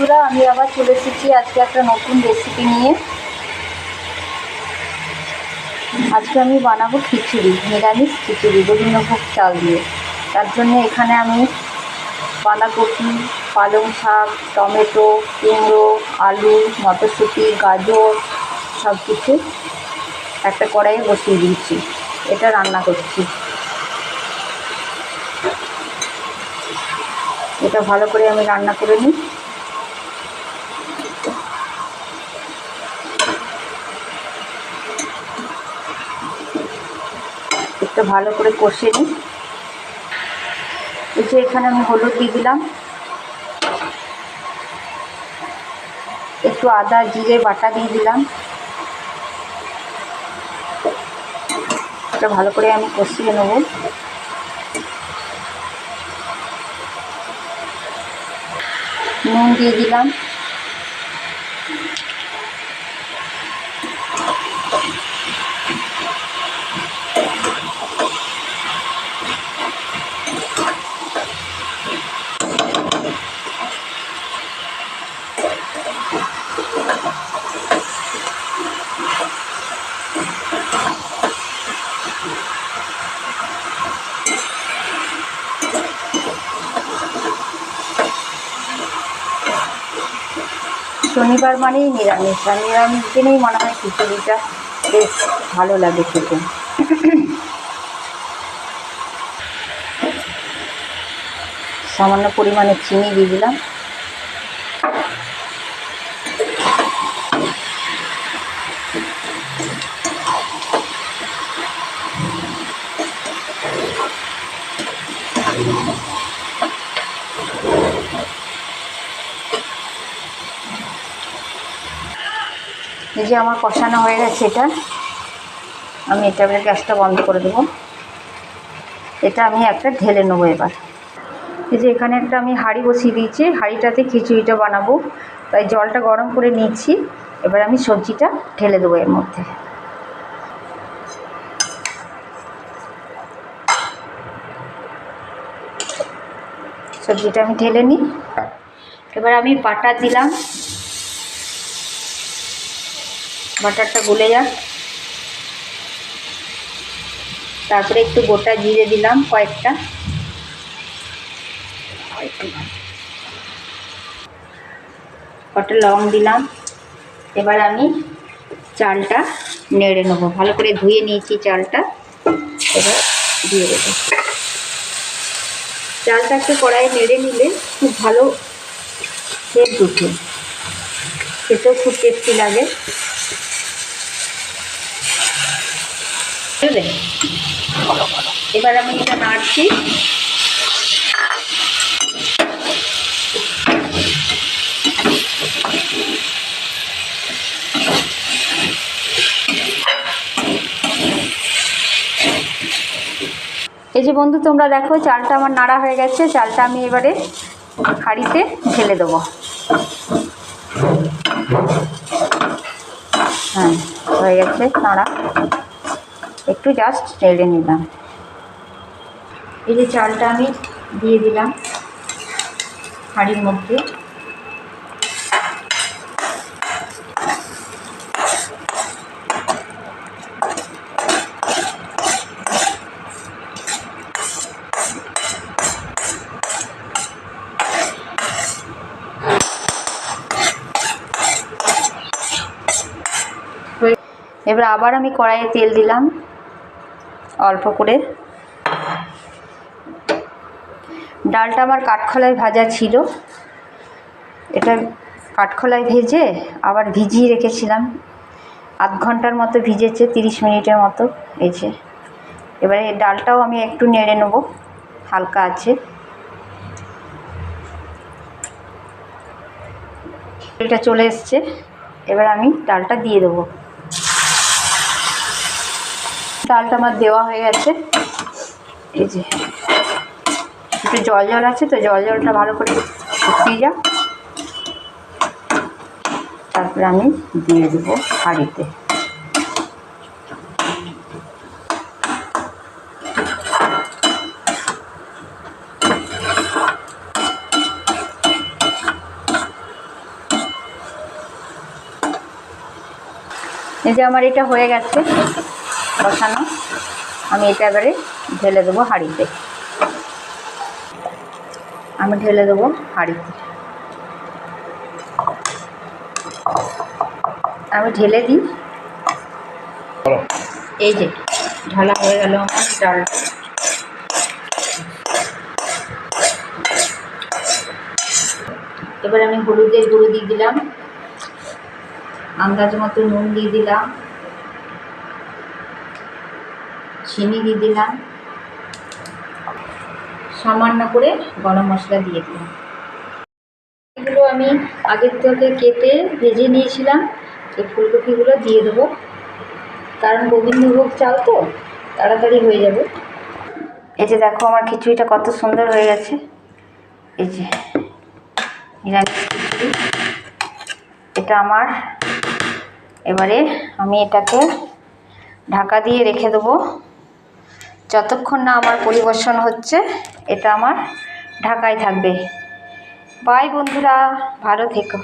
বন্ধুরা, আমি আবার চলে এসেছি আজকে একটা নতুন রেসিপি নিয়ে। আজকে আমি বানাবো খিচুড়ি, নিরামিষ খিচুড়ি, গোবিন্দভোগ চাল দিয়ে। তার জন্য এখানে আমি বাঁধাকপি, পালং শাক, টমেটো, কুমড়ো, আলু, মটরশুঁটি, গাজর সব কিছু একটা কড়াইয়ে বসিয়ে দিয়েছি। এটা রান্না করছি। এটা ভালো করে আমি রান্না করে নিই। একটু ভালো করে কষে নিই। এই যে এখানে আমি হলুদ দিয়ে দিলাম। একটু আদা, জিরে, বাটা দিয়ে দিলাম। এটা ভালো করে আমি কষিয়ে নেব। নুন দিয়ে দিলাম। শনিবার মানেই নিরামিষ, আর নিরামিষ দিনেই মনে হয় খিচুড়িটা বেশ ভালো লাগে খেতে। সামান্য পরিমাণে চিনি দিয়ে দিলাম। এই যে আমার কষানো হয়ে গেছে এটা আমি এটা এবারে গ্যাসটা বন্ধ করে দেবো। এটা আমি একটা ঢেলে নেব এবার। এই যে এখানে একটা আমি হাঁড়ি বসিয়ে দিয়েছি হাঁড়িটাতে খিচুড়িটা বানাবো। তাই জলটা গরম করে নিচ্ছি এবার আমি সবজিটা ঢেলে দেবো এর মধ্যে। সবজিটা আমি ঢেলে নিই। এবার আমি পাটা দিলাম। বাটারটা গলে যাক। তারপরে একটু গোটা জিরে দিলাম কয়েকটা। কটা লং দিলাম। এবার আমি চালটা নেড়ে নেব। ভালো করে ধুয়ে নিয়েছি চালটা। এবার দিয়ে দেবো। চালটা একটু কড়াইয়ে নেড়ে নিলে খুব ভালো সেদ্ধ উঠে। খেতেও খুব টেস্টি লাগে। এবার আমি এটা নাড়ছি। এই যে বন্ধু, তোমরা দেখো, চালটা আমার নাড়া হয়ে গেছে। চালটা আমি এবারে হাঁড়িতে ঢেলে দেবো। হ্যাঁ হয়ে গেছে নাড়া। একটু জাস্ট নেড়ে নিলাম। এই যে চালটা আমি দিয়ে দিলাম হাঁড়ির মধ্যে। এবার আবার আমি কড়াইয়ে তেল দিলাম। অল্প করে। ডালটা আমার কাঠখোলায় ভাজা ছিল। এটা কাঠখোলায় ভেজে আবার ভিজিয়ে রেখেছিলাম। আধ ঘণ্টার মতো ভিজেছে, তিরিশ মিনিটের মতো যে এবারে ডালটাও আমি একটু নেড়ে নেব, হালকা আছে। এটা চলে এসছে, এবার আমি ডালটা দিয়ে দেবো। ডালটা আমার দেওয়া হয়ে গেছে। এই যে, একটু জল জল আছে তো, জল জলটা ভালো করে শুকিয়ে যাক। তারপরে আমি দিয়ে দেবো হাঁড়িতে। এই যে আমার এটা হয়ে গেছে। বসানো। আমি এটা এবারে ঢেলে দেবো হাঁড়িতে। আমি ঢেলে দেবো হাঁড়িতে। আমি ঢেলে দিই। এই যে ঢালা হয়ে গেল আমার ডালটা। এবার আমি হলুদের গুঁড়ো দিয়ে দিলাম। আন্দাজ মতো নুন দিয়ে দিলাম। চিনি দিয়ে দিলাম। সামান্য করে গরম মশলা দিয়ে দিলাম। এগুলো আমি আগের থেকে কেটে ভেজে নিয়েছিলাম। এই ফুলকপিগুলো দিয়ে দেবো। কারণ গোবিন্দভোগ চাল তো, তাড়াতাড়ি হয়ে যাবে। এই যে দেখো, আমার খিচুড়িটা কত সুন্দর হয়ে গেছে। এই যে এটা আমার। এবারে আমি এটাকে ঢাকা দিয়ে রেখে দেবো। যতক্ষণ না আমার পরিবর্ষণ হচ্ছে এটা আমার ঢাকায় থাকবে। বাই বন্ধুরা ভালো থেকো।